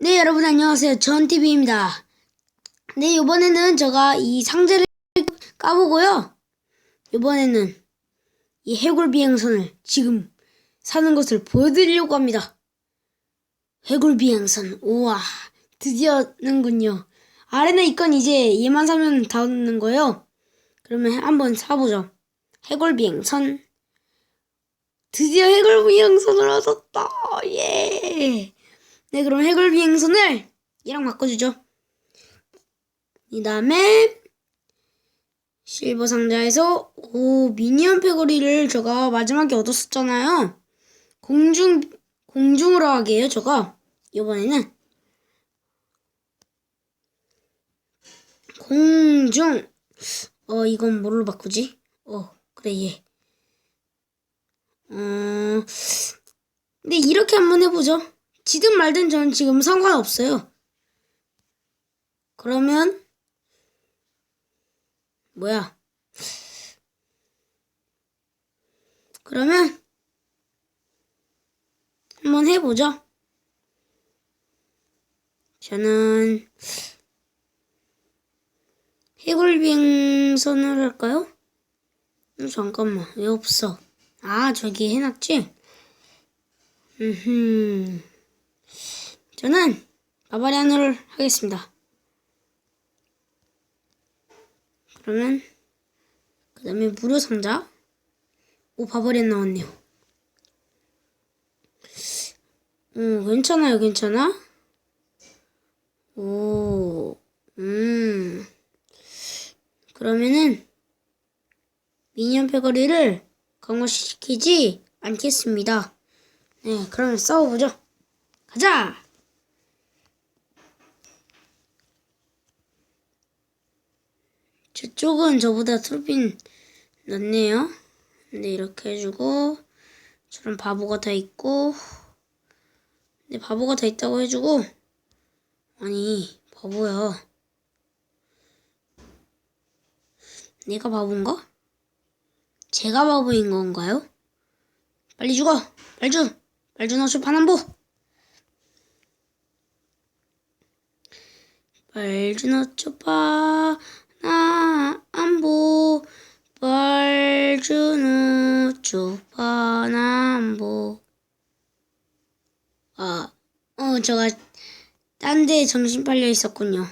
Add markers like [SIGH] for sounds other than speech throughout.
네, 여러분 안녕하세요. 전TV입니다. 네, 이번에는 제가 이 상자를 까보고요. 이번에는 이 해골 비행선을 지금 사는 것을 보여드리려고 합니다. 해골 비행선, 우와, 드디어 는군요. 아레나 이건 이제 얘만 사면 다 얻는 거예요. 그러면 한번 사보죠. 해골 비행선. 드디어 해골 비행선을 얻었다. 예. 네, 그럼 해골 비행선을 얘랑 바꿔주죠. 이 다음에 실버 상자에서 오 미니언 패거리를 제가 마지막에 얻었었잖아요. 공중 공중으로 하게 해요. 제가 이번에는 공중 어 이건 뭘로 바꾸지? 어 그래 얘. 어 근데 이렇게 한번 해보죠. 지든 말든 저는 지금 상관없어요. 그러면 뭐야? 그러면 한번 해보죠. 저는 해골빙선을 할까요? 음, 잠깐만 왜 없어? 아 저기 해놨지? 음 저는 바바리안을 하겠습니다. 그러면 그 다음에 무료 상자 오 바바리안 나왔네요. 오 괜찮아요 괜찮아? 오 음. 그러면은 미니언 패거리를 강화시키지 않겠습니다. 네, 그러면 싸워보죠. 가자! 저쪽은 저보다 트로핀 낮네요. 근데 이렇게 해주고, 저런 바보가 다 있고, 근데 바보가 다 있다고 해주고, 아니, 바보야. 내가 바본가? 제가 바보인 건가요? 빨리 죽어! 빨주! 빨주노초 파남보! 빨주노초 파 남보 빨주노초 파남보 아, 어, 제가 딴 데 정신 팔려 있었군요.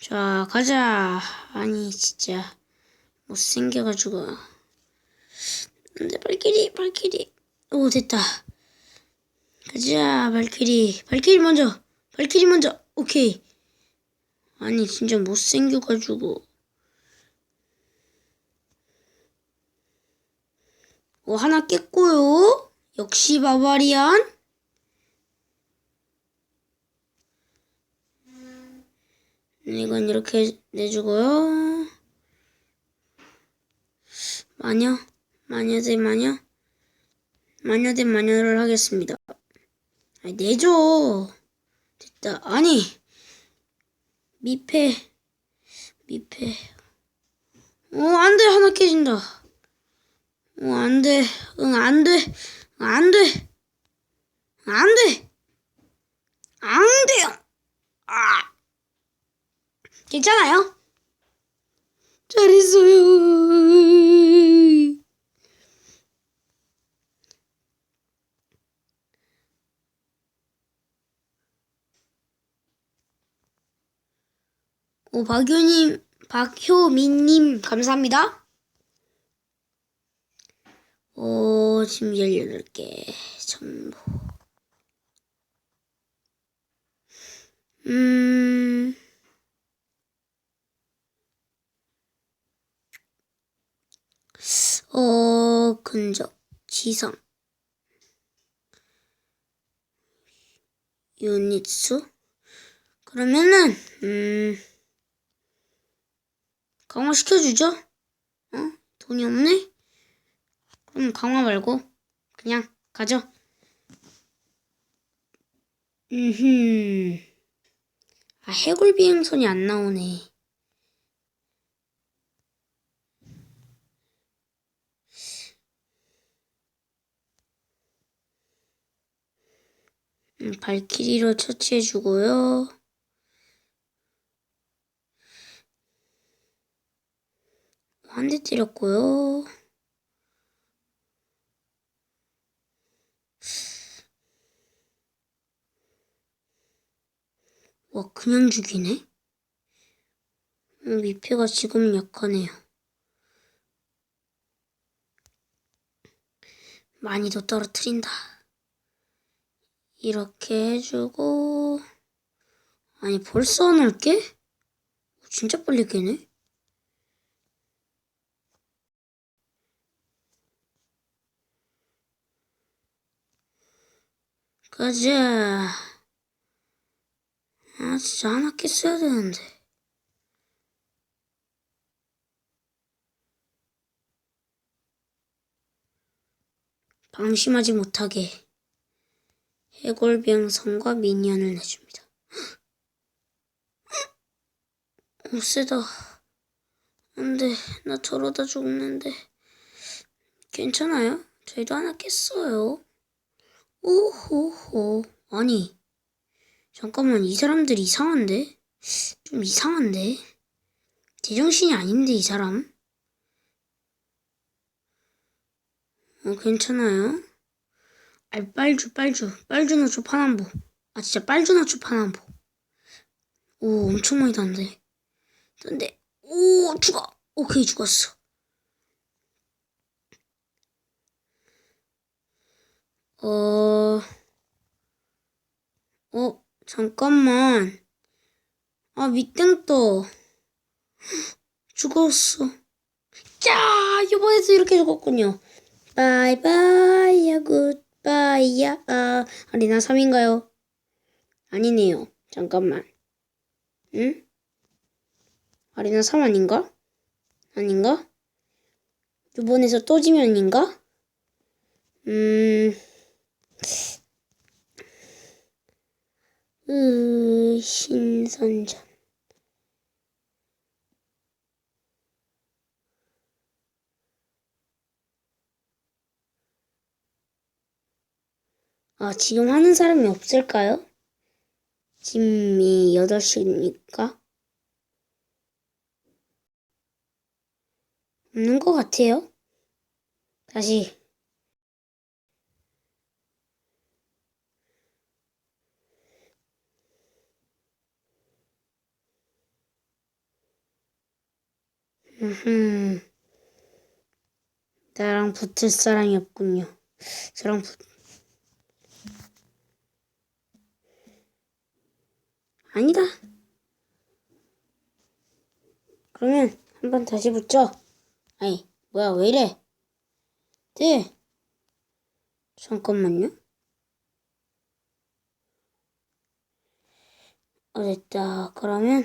자, 가자. 아니, 진짜. 못생겨가지고. 안돼, 발길이, 발길이. 오, 됐다. 가자, 발길이. 발길이 먼저. 발길이 먼저. 오케이. 아니, 진짜 못생겨가지고. 오, 하나 깼고요. 역시 바바리안. 이건 이렇게 내주고요. 마녀, 마녀 대 마녀, 마녀 대 마녀를 하겠습니다. 아니, 내줘. 됐다. 아니, 미패, 미패. 어, 안 돼. 하나 깨진다. 어, 안 돼. 응, 안 돼. 안 돼. 안 돼. 안 돼요. 아. 괜찮아요? 잘했어요. 오, 박효님, 박효민님, 감사합니다. 오, 지금 18개, 전부. 음, 어, 근접, 지성, 유닛수? 그러면은, 음, 강화 시켜주죠? 어? 돈이 없네? 그럼 강화 말고, 그냥, 가죠. 음흠. 아, 해골 비행선이 안 나오네. 음, 발키리로 처치해주고요. 한 대 때렸고요. 와, 그냥 죽이네? 음, 미패가 지금은 약하네요. 많이 더 떨어뜨린다. 이렇게 해주고, 아니, 벌써 안 할게? 진짜 빨리 깨네? 가자. 아, 진짜 하나 깼어야 되는데. 방심하지 못하게 해골병선과 미니언을 내줍니다. 오, 세다. 안 돼. 나 저러다 죽는데. 괜찮아요? 저희도 하나 깼어요. 오호호. 아니. 잠깐만, 이 사람들 이상한데? 좀 이상한데? 제정신이 아닌데, 이 사람? 어, 괜찮아요? 아, 빨주, 빨주. 빨주노초 파남보. 아, 진짜 빨주노초 파남보. 오, 엄청 많이 단데. 단데. 오, 죽어. 오케이, 죽었어. 어, 어, 잠깐만. 아, 밑땡 떠. [GASPS] 죽었어. 자, 이번에도 이렇게 죽었군요. 바이바이야, 굿바이야. 아, 아리나 3인가요? 아니네요. 잠깐만. 응? 아리나 3 아닌가? 아닌가? 이번에서 또 지면인가? 음, 신선전. 아, 지금 하는 사람이 없을까요? 지금이 8시니까. 없는 것 같아요. 다시. 음, 나랑 붙을 사람이 없군요. 저랑 붙, 아니다. 그러면 한번 다시 붙죠. 아니, 뭐야, 왜 이래? 네. 잠깐만요. 어, 됐다. 그러면,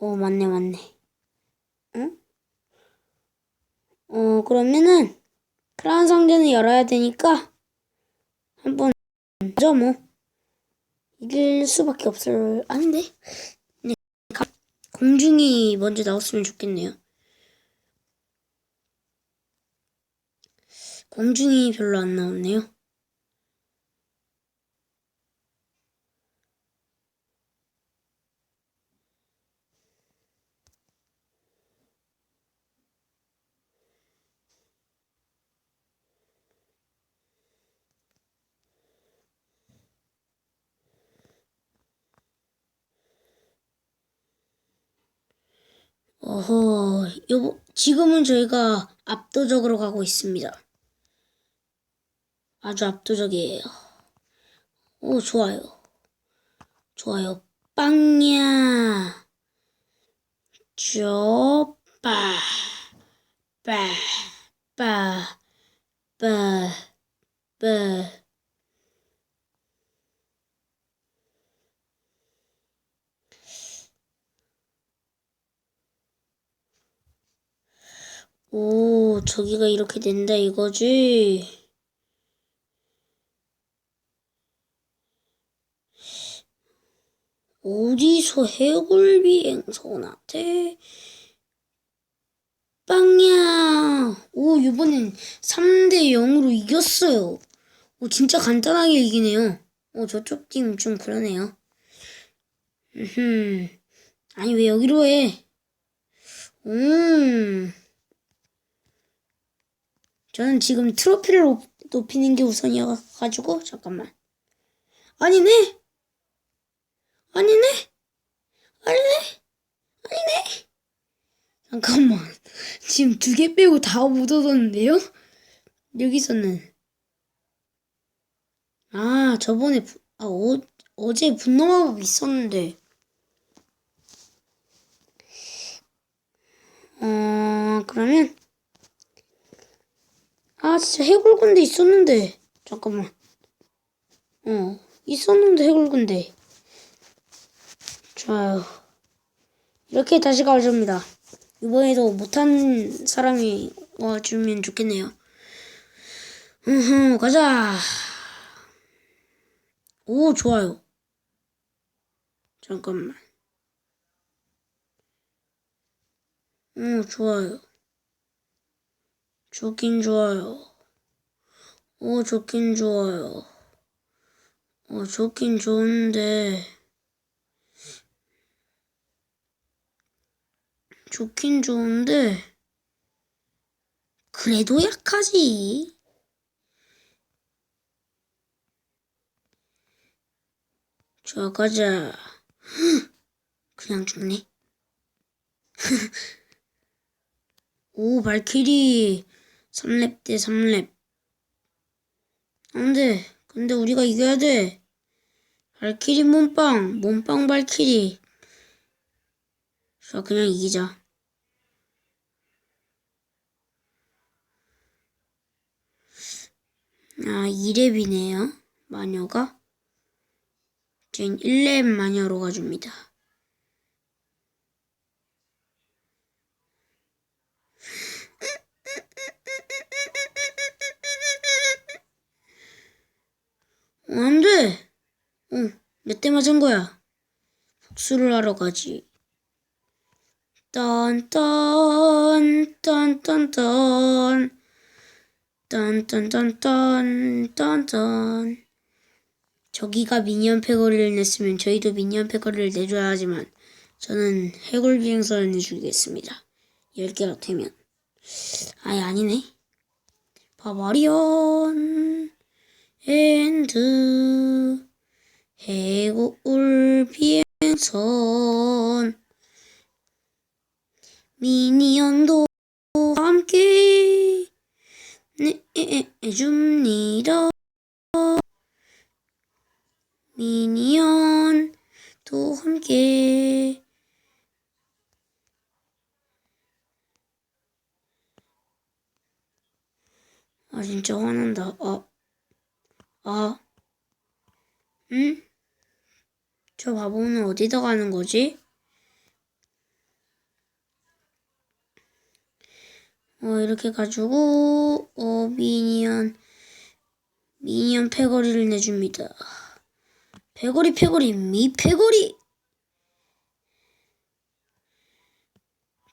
오, 맞네, 맞네. 응? 어, 그러면은, 크라운 상자는 열어야 되니까, 한번, 먼저 뭐, 이길 수밖에 없을, 아닌데? 네, 가- 공중이 먼저 나왔으면 좋겠네요. 공중이 별로 안 나왔네요. 어허, 요, 지금은 저희가 압도적으로 가고 있습니다. 아주 압도적이에요. 오, 좋아요. 좋아요. 빵야. 쪼빠. 빠. 빠. 빠. 빠. 오, 저기가 이렇게 된다 이거지? 어디서 해골 비행선한테 빵야 오 이번엔 3대 0으로 이겼어요 오, 진짜 간단하게 이기네요. 오, 저쪽 팀 좀 그러네요. 음, 아니, 왜 여기로 해? 음. 저는 지금 트로피를 높- 높이는 게 우선이어가지고, 잠깐만. 아니네? 아니네? 아니네? 아니네? 잠깐만. [LAUGHS] 지금 두 개 빼고 다 묻어뒀는데요? 여기서는. 아, 저번에, 부- 아, 어, 어제 분노마법 있었는데. 어, 그러면. 아, 진짜 해골군대 있었는데. 잠깐만. 어, 있었는데 해골군대. 좋아요. 이렇게 다시 가져옵니다. 이번에도 못한 사람이 와주면 좋겠네요. 으흠, 가자. 오, 좋아요. 잠깐만. 오, 좋아요. 좋긴 좋아요. 오, 좋긴 좋아요. 어, 좋긴 좋은데. 좋긴 좋은데. 그래도 약하지. 좋아, 가자. 그냥 죽네. [LAUGHS] 오, 발키리. 3렙 대 3렙. 안 돼. 근데 우리가 이겨야 돼. 발키리 몸빵. 몸빵 발키리. 자, 그냥 이기자. 아, 2렙이네요. 마녀가. 전 1렙 마녀로 가줍니다. 어, 안 돼. 어, 몇대 맞은 거야? 복수를 하러 가지. 딴딴, 딴딴딴. 딴딴딴딴, 딴딴. 저기가 미니언 패거리를 냈으면 저희도 미니언 패거리를 내줘야 하지만 저는 해골 비행선을 내주겠습니다. 10개가 되면. 아예 아니네. 바바리온 앤드 해골 비행선 미니언도 함께 내줍니다. 미니언도 함께 아 진짜 화난다. 아, 아, 응? 저 바보는 어디다 가는 거지? 어 이렇게 가지고 어 미니언 미니언 패거리를 내줍니다. 패거리 패거리 미 패거리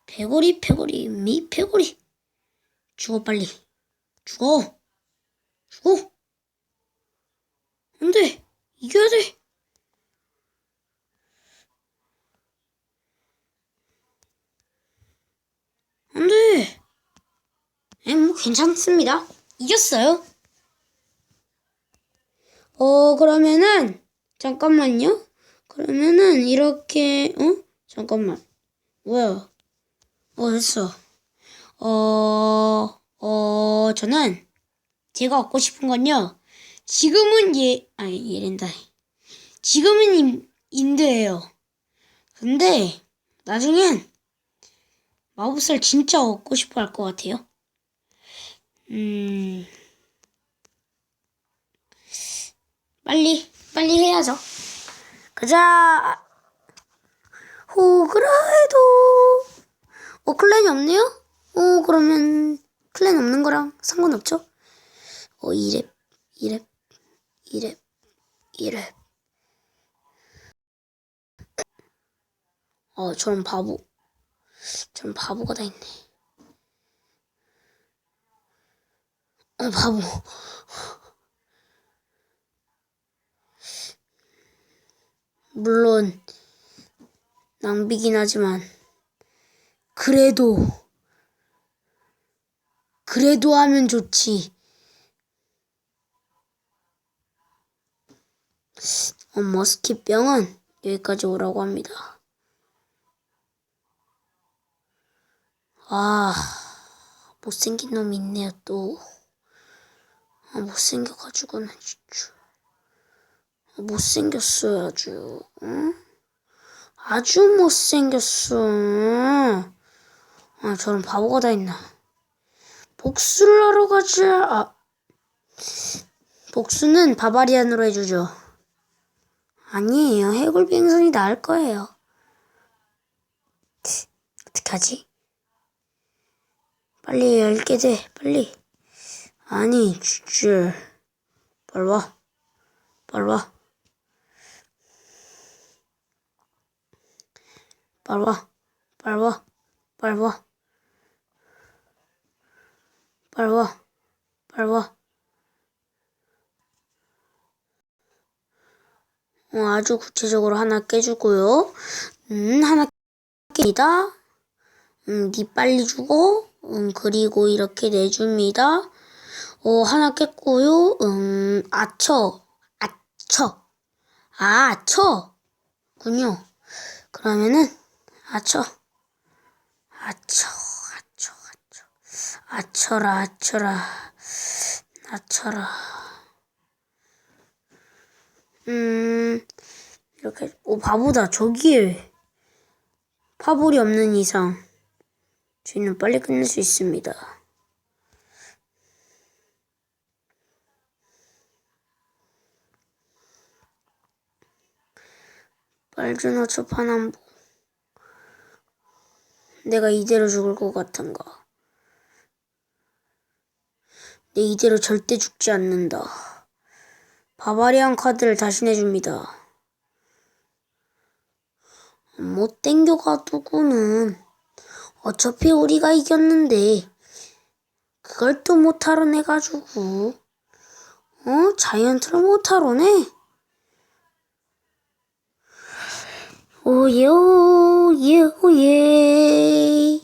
패거리 패거리 미 패거리 죽어 빨리 죽어 죽어 안 돼. 이겨야 돼. 안돼. 엠뭐 괜찮습니다. 이겼어요. 어 그러면은 잠깐만요. 그러면은 이렇게 어? 잠깐만. 뭐야? 어 됐어. 어, 어, 저는 제가 얻고 싶은 건요. 지금은 예, 아니, 예랜다. 지금은 인, 인드예요. 근데 나중엔 마법사를 진짜 얻고 싶어 할 것 같아요. 음, 빨리, 빨리 해야죠. 가자. 호그라에도. 어, 클랜이 없네요? 어, 그러면 클랜 없는 거랑 상관없죠? 어, 2랩, 2랩, 이랩 이랩 어 저런 바보. 저런 바보가 다 있네. 어 바보. 물론 낭비긴 하지만 그래도 그래도 하면 좋지. 어, 머스킷병은 여기까지 오라고 합니다. 아, 못생긴 놈이 있네요, 또. 아, 못생겨가지고는 진짜. 아, 못생겼어요, 아주. 응? 아주 못생겼어. 아, 저런 바보가 다 있나. 복수를 하러 가자. 아, 복수는 바바리안으로 해주죠. 아니에요. 해골 빙선이 나을 거예요. 어떡하지? 빨리 열게 돼. 빨리. 아니, 진짜. 빨리 와. 빨리 와. 빨리 와. 빨리 와. 빨리 와. 빨리 와. 빨리 와. 어, 아주 구체적으로 하나 깨주고요. 음, 하나 깹니다. 음, 니 빨리 주고, 음, 그리고 이렇게 내줍니다. 어, 하나 깼고요. 음, 아처, 아처, 아, 아처. 군요. 그러면은, 아처, 아처, 아처, 아처, 아처라, 아처라, 아처라. 음, 이렇게, 오, 바보다. 저기에 파볼이 없는 이상, 저희는 빨리 끝낼 수 있습니다. 빨주노 초파남보. 내가 이대로 죽을 것 같은가. 내 이대로 절대 죽지 않는다. 바바리안 카드를 다시 내줍니다. 못 땡겨가두고는. 어차피 우리가 이겼는데 그걸 또 못하러 내가지고. 어? 자이언트를 못하러 내? 오예 오예 오예.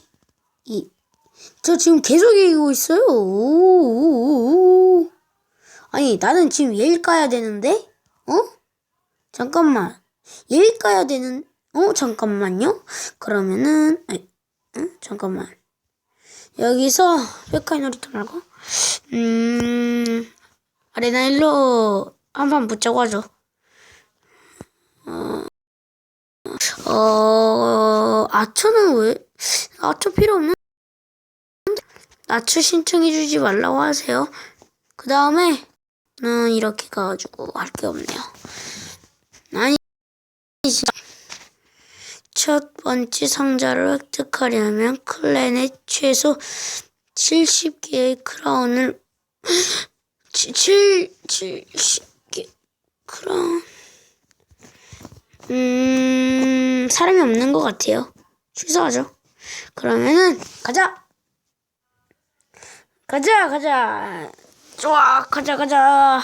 이 저 지금 계속 이기고 있어요. 오 아니 나는 지금 예일 까야 되는데 어 잠깐만 예일 까야 되는 어 잠깐만요 그러면은 아니 응? 잠깐만. 여기서 백화이 놀이터 말고 음 아레나 일로 한판 붙자고 하죠. 어, 어 아처는 왜 아처 필요 없는 아처 신청해주지 말라고 하세요. 그 다음에 는 이렇게 가가지고 할 게 없네요. 아니. 첫 번째 상자를 획득하려면 클랜에 최소 70개의 크라운을 [GASPS] 7, 70개 크라운. 음 사람이 없는 것 같아요. 취소하죠? 그러면은 가자! 가자 가자 좋아 가자 가자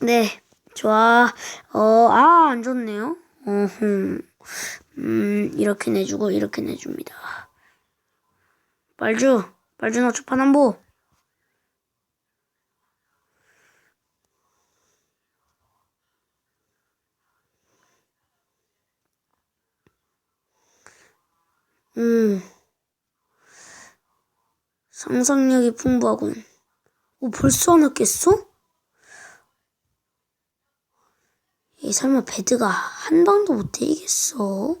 네 좋아 어 아 안 좋네요 어흠 음, 이렇게 내주고, 이렇게 내줍니다. 빨주, 빨주 너 초 파남보. 음, 상상력이 풍부하군. 오, 벌써 하나 깼어? 이 설마 배드가 한 방도 못 때리겠어?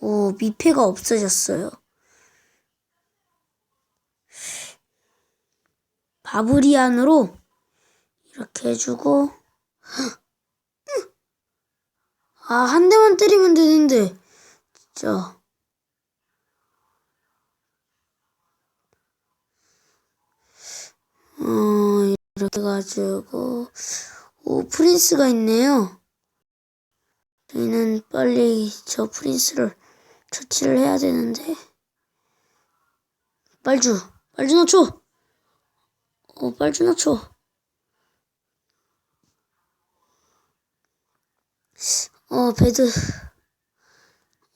오, 미패가 없어졌어요. 바브리안으로 이렇게 해주고 아, 한 대만 때리면 되는데 진짜 어, 이렇게 가지고 오, 프린스가 있네요. 저희는 빨리 저 프린스를 처치를 해야 되는데. 빨주, 빨주 넣죠. 어, 빨주 넣죠. 어, 베드.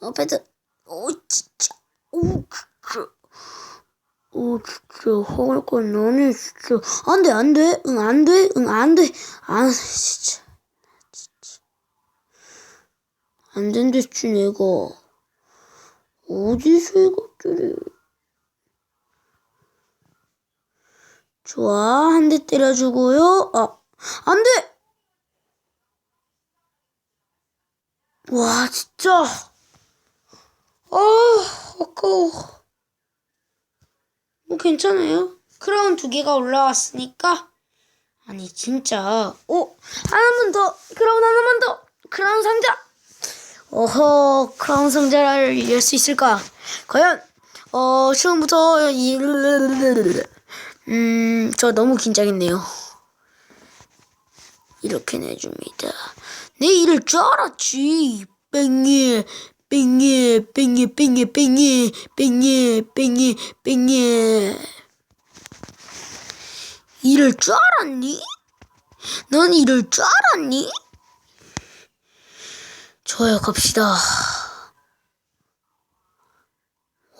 어, 베드. 오, 진짜. 오, 진짜. 오, 진짜. 허물건 너네 진짜. 안 돼, 안 돼. 응, 안 돼. 응, 안 돼. 안 돼, 진짜. 진짜. 안 된댔지, 내가. 어디서 이것들이. 좋아, 한 대 때려주고요. 아, 안 돼! 와, 진짜. 아, 아까워. 뭐 괜찮아요. 크라운 두 개가 올라왔으니까. 아니, 진짜. 오, 하나만 더. 크라운 하나만 더. 크라운 상자. 어허, 크라운 상자를 열 수 있을까? 과연, 어, 처음부터, 이, 음, 저 너무 긴장했네요. 이렇게 내줍니다. 내 이럴 줄 알았지. 뺑예, 뺑예, 뺑예, 뺑예, 뺑예, 뺑예, 뺑예, 뺑예. 이럴 줄 알았니? 넌 이럴 줄 알았니? 좋아요, 갑시다.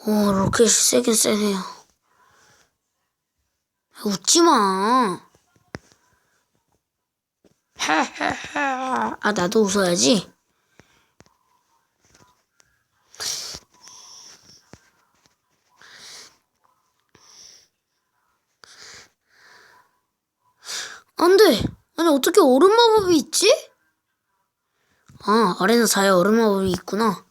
오, 로켓이 세긴 세네요. 웃지 마. 하하하. [LAUGHS] 아, 나도 웃어야지. 안 돼. 아니, 어떻게 얼음 마법이 있지? 아, 아래는 사에 얼음 마법이 있구나.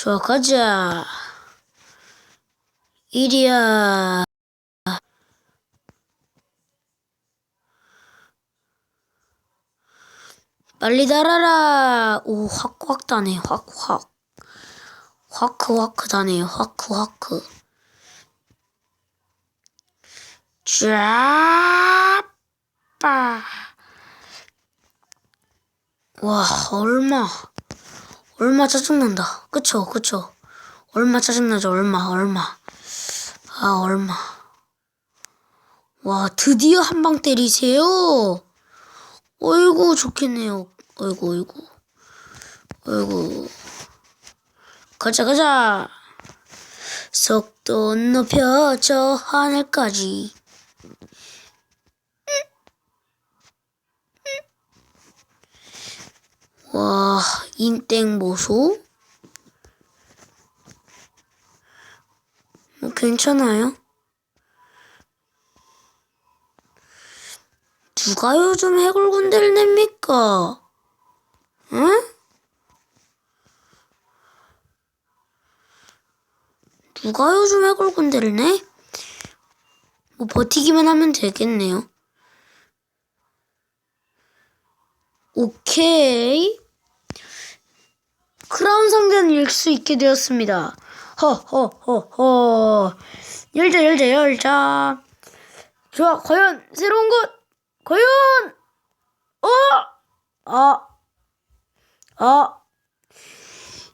좋아, 가자. 이리야. 빨리 달아라. 오, 확확 다네, 확확. 화크 화크 다네요, 화크 화크. 쫙빠. 와, 얼마. 얼마 짜증난다. 그쵸, 그쵸. 얼마 짜증나죠, 얼마, 얼마. 아, 얼마. 와, 드디어 한 방 때리세요. 어이구, 좋겠네요. 어이구, 어이구. 어이구. 가자, 가자. 속도 높여 저 하늘까지. 와, 인땡 보소? 뭐 괜찮아요? 누가 요즘 해골군대를 냅니까? 응? 누가 요즘 해골군대를 내? 뭐 버티기만 하면 되겠네요. 오케이. 크라운 상자는 열 수 있게 되었습니다. 허허허허. 열자 열자 열자. 좋아 과연 새로운 것 과연 어? 아. 아.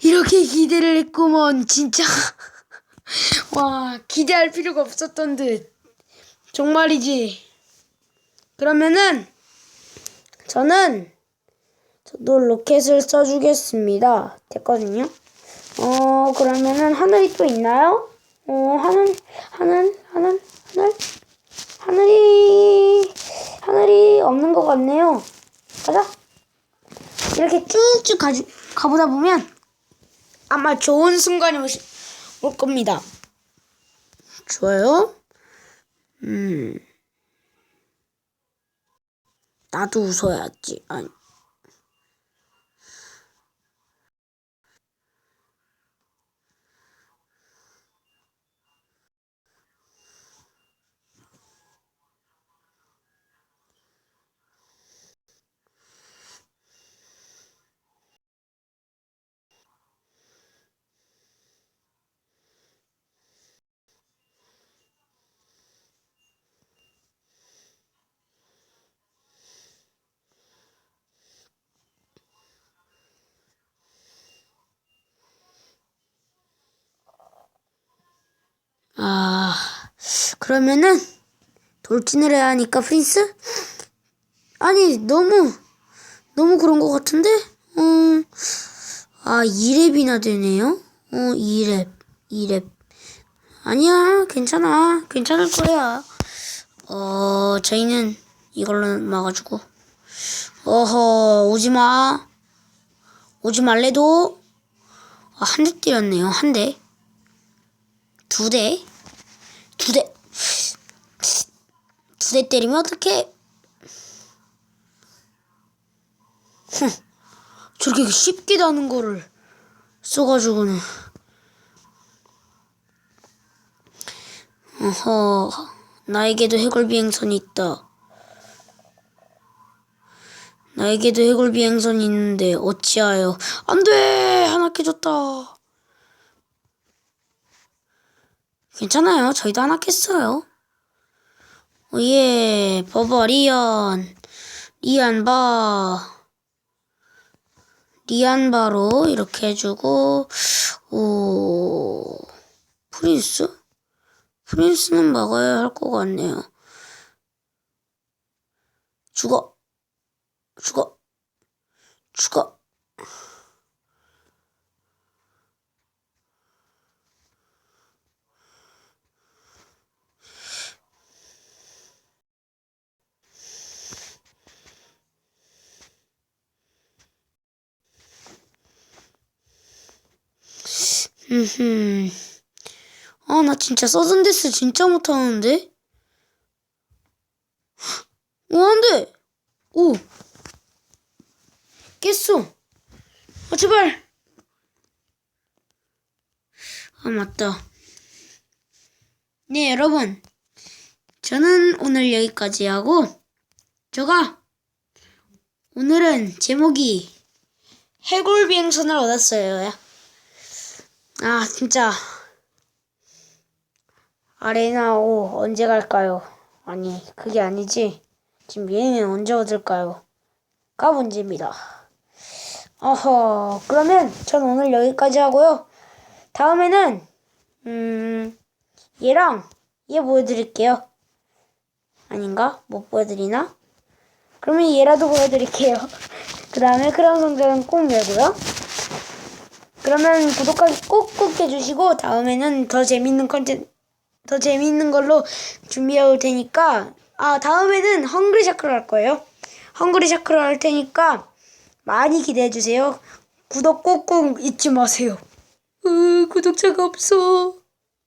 이렇게 기대를 했구먼 진짜. [LAUGHS] 와 기대할 필요가 없었던 듯. 정말이지. 그러면은 저는 저도 로켓을 써주겠습니다. 됐거든요. 어, 그러면은 하늘이 또 있나요? 어, 하늘, 하늘, 하늘, 하늘, 하늘이, 하늘이 없는 것 같네요. 가자. 이렇게 쭉쭉 가지, 가보다 보면 아마 좋은 순간이 올, 올 겁니다. 좋아요. 음. 나도 웃어야지. 아니. 그러면은 돌진을 해야 하니까 프린스? 아니 너무 너무 그런 것 같은데? 어, 아 2렙이나 되네요. 어 2렙 2렙 아니야 괜찮아 괜찮을 거야. 어 저희는 이걸로 막아주고 어허 오지마 오지 말래도 아, 한 대 때렸네요 한 대 두 대 두 대 두 대 때리면 어떡해? 흥, 저렇게 쉽게 다는 거를 써가지고는. 어허 나에게도 해골 비행선이 있다. 나에게도 해골 비행선이 있는데 어찌하여. 안돼! 하나 깨졌다 괜찮아요. 저희도 하나 깼어요. 오예 버버 리안 리안바 리안바로 이렇게 해주고 오 프린스? 프린스는 막아야 할 것 같네요. 죽어. 죽어. 죽어 흠흠 아 나 진짜 서든데스 진짜 못하는데 오 안 돼 오 깼어. 아, 제발. 아, 맞다. 네, 여러분. 저는 오늘 여기까지 하고, 제가 오늘은 제목이 해골 비행선을 얻었어요. 아, 진짜. 아레나 5 언제 갈까요? 아니, 그게 아니지. 지금 얘는 언제 얻을까요? 가 문제입니다. 어허, 그러면 전 오늘 여기까지 하고요. 다음에는, 음, 얘랑 얘 보여드릴게요. 아닌가? 못 보여드리나? 그러면 얘라도 보여드릴게요. [LAUGHS] 그 다음에 크라운 성장은 꼭 열고요. 그러면 구독하기 꼭꼭 해주시고, 다음에는 더 재밌는 컨텐츠, 더 재밌는 걸로 준비해 올 테니까, 아, 다음에는 헝그리 샤크를 할 거예요. 헝그리 샤크를 할 테니까, 많이 기대해 주세요. 구독 꼭꼭 잊지 마세요. 으, 구독자가 없어.